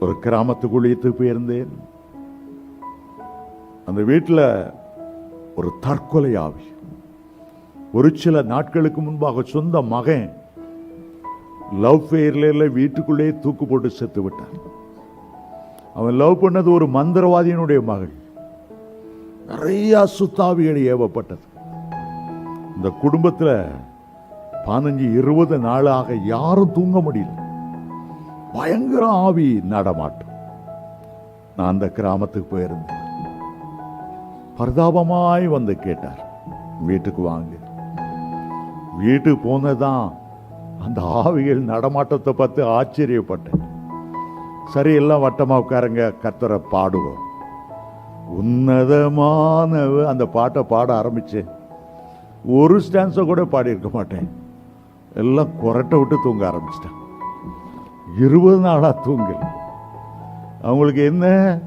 ஒரு கிராமத்துக்குள்ளியத்து போயிருந்தேன். அந்த வீட்டில் ஒரு தற்கொலை ஆவி ஒரு சில நாட்களுக்கு முன்பாக சொந்த மகன் லவ் ஃபெயர்ல வீட்டுக்குள்ளே தூக்கு போட்டு செத்து விட்டான். அவன் லவ் பண்ணது ஒரு மந்திரவாதியினுடைய மகள். நிறைய சுத்தாவிகள் ஏவப்பட்டது. இந்த குடும்பத்தில் பதினஞ்சு இருபது நாளாக யாரும் தூங்க முடியல. பயங்கர ஆவி நடமாட்டம். நான் அந்த கிராமத்துக்கு போயிருந்தேன். பரிதாபமாய் வந்து கேட்டார். வீட்டுக்கு வாங்க. வீட்டுக்கு போனதான் அந்த ஆவிகள் நடமாட்டத்தை பார்த்து ஆச்சரியப்பட்டேன். சரி எல்லாம் வட்டமா உட்காருங்க கத்தரை பாடுவோம். உன்னதமான அந்த பாட்டை பாட ஆரம்பிச்சேன். ஒரு ஸ்டான்ஸை கூட பாடியிருக்க மாட்டேன். எல்லாம் குரட்டை விட்டு தூங்க ஆரம்பிச்சிட்டேன். இருபது நாளாக தூங்கல. அவங்களுக்கு என்ன?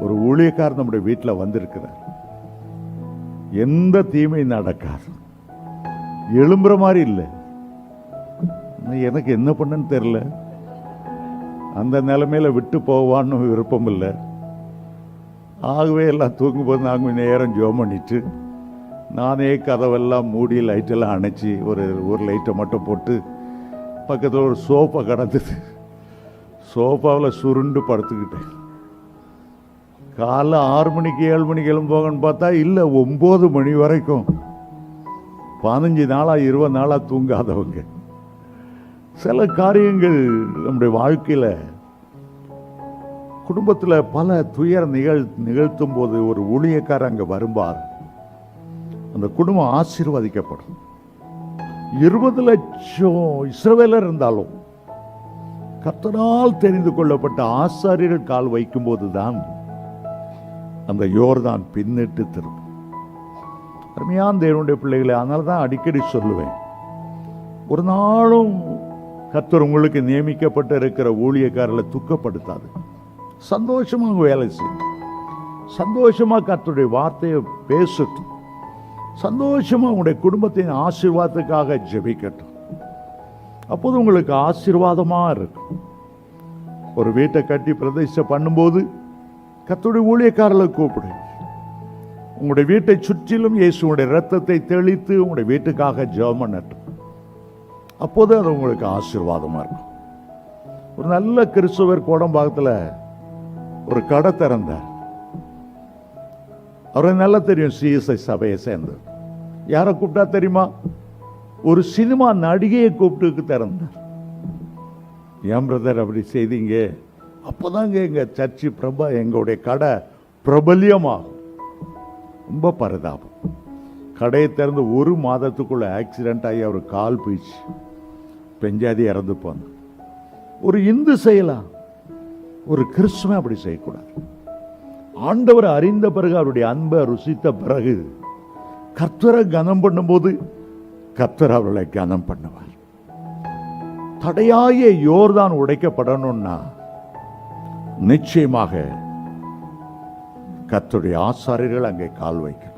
ஒரு ஊழியக்காரர் நம்முடைய வீட்டில் வந்திருக்கிறார். எந்த தீமையும் நடக்காது. எழும்புற மாதிரி இல்லை. எனக்கு என்ன பண்ணன்னு தெரில அந்த நிலைமையில விட்டு போவான்னு விருப்பம் இல்லை. ஆகவே எல்லாம் தூங்கும்போது நாங்கள் நேரம் ஜோம் பண்ணிட்டு நானே கதவெல்லாம் மூடி லைட்டெல்லாம் அணைச்சி ஒரு ஒரு லைட்டை மட்டும் போட்டு பக்கத்தில் ஒரு சோப்பை கடந்தது. சோஃபாவில் சுருண்டு படுத்துக்கிட்டேன். காலைல ஆறு மணிக்கு ஏழு மணிக்கு எழும்போகன்னு பார்த்தா இல்லை ஒம்பது மணி வரைக்கும். பதினஞ்சு நாளாக இருபது நாளாக தூங்காதவங்க. சில காரியங்கள் நம்முடைய வாழ்க்கையில் குடும்பத்தில் பல துயர் நிகழ் நிகழ்த்தும் போது ஒரு ஊழியக்காரர் அங்கே வரும்பார். அந்த குடும்பம் ஆசீர்வதிக்கப்படும். இருபது லட்சம் இஸ்ரவேலர் இருந்தாலும் கத்தனால் தெரிந்து கொள்ளப்பட்ட ஆசாரியர்கள் கால் வைக்கும்போது தான் அந்த யோர்தான் பின்னிட்டு திரும்ப அருமையான தேவனுடைய பிள்ளைகளை அதனால தான் அடிக்கடி சொல்லுவேன் ஒரு நாளும் கர்த்தர் உங்களுக்கு நியமிக்கப்பட்டு இருக்கிற ஊழியக்காரர்களை துக்கப்படுத்தாது. சந்தோஷமாக வேலை செய்யும். சந்தோஷமாக கர்த்தருடைய வார்த்தையை பேசட்டும். சந்தோஷமாக உங்களுடைய குடும்பத்தின் ஆசீர்வாதத்துக்காக ஜெபிக்கட்டும். அப்போது உங்களுக்கு ஆசீர்வாதமாக இருக்கும். ஒரு வீட்டை கட்டி பிரதிஷ்டை பண்ணும்போது கத்துடைய ஊழியக்காரர்களை கூப்பிடு. உங்களுடைய வீட்டை சுற்றிலும் இயேசுடைய ரத்தத்தை தெளித்து உங்களுடைய வீட்டுக்காக ஜெபம் பண்ணட்டும். அப்போது அது உங்களுக்கு ஆசீர்வாதமாக இருக்கும். ஒரு நல்ல கிறிஸ்துவர் கோடம்பாகத்தில் ஒரு கடை திறந்தார். அவரை நல்லா தெரியும் சிஎஸ்ஐ சபையை சேர்ந்து யாரை கூப்பிட்டா தெரியுமா? ஒரு சினிமா நடிகையை கூப்பிட்டு திறந்தார். ஏன் பிரதர் அப்படி செய்தீங்க? அப்போதாங்க எங்கள் சர்ச்சு பிரபா எங்களுடைய கடை பிரபல்யமாகும். ரொம்ப பரிதாபம். கடையை திறந்து ஒரு மாதத்துக்குள்ள ஆக்சிடென்ட் ஆகி அவர் கால் போயிடுச்சு. பெஞ்சாதி இறந்து போனார். ஒரு இந்து செய்யலாம். ஒரு கிறிஸ்துவன் அப்படி செய்யக்கூடாது. ஆண்டவர் அறிந்த பிறகு அவருடைய அன்பை ருசித்த பிறகு கர்த்தரை கனம் பண்ணும்போது கத்தர் அவர்களை கனம் பண்ணுவார். தடையாய யோர்தான் உடைக்கப்படணும்னா நிச்சயமாக கத்தருடைய ஆசாரியர்கள் அங்கே கால் வைக்கணும்.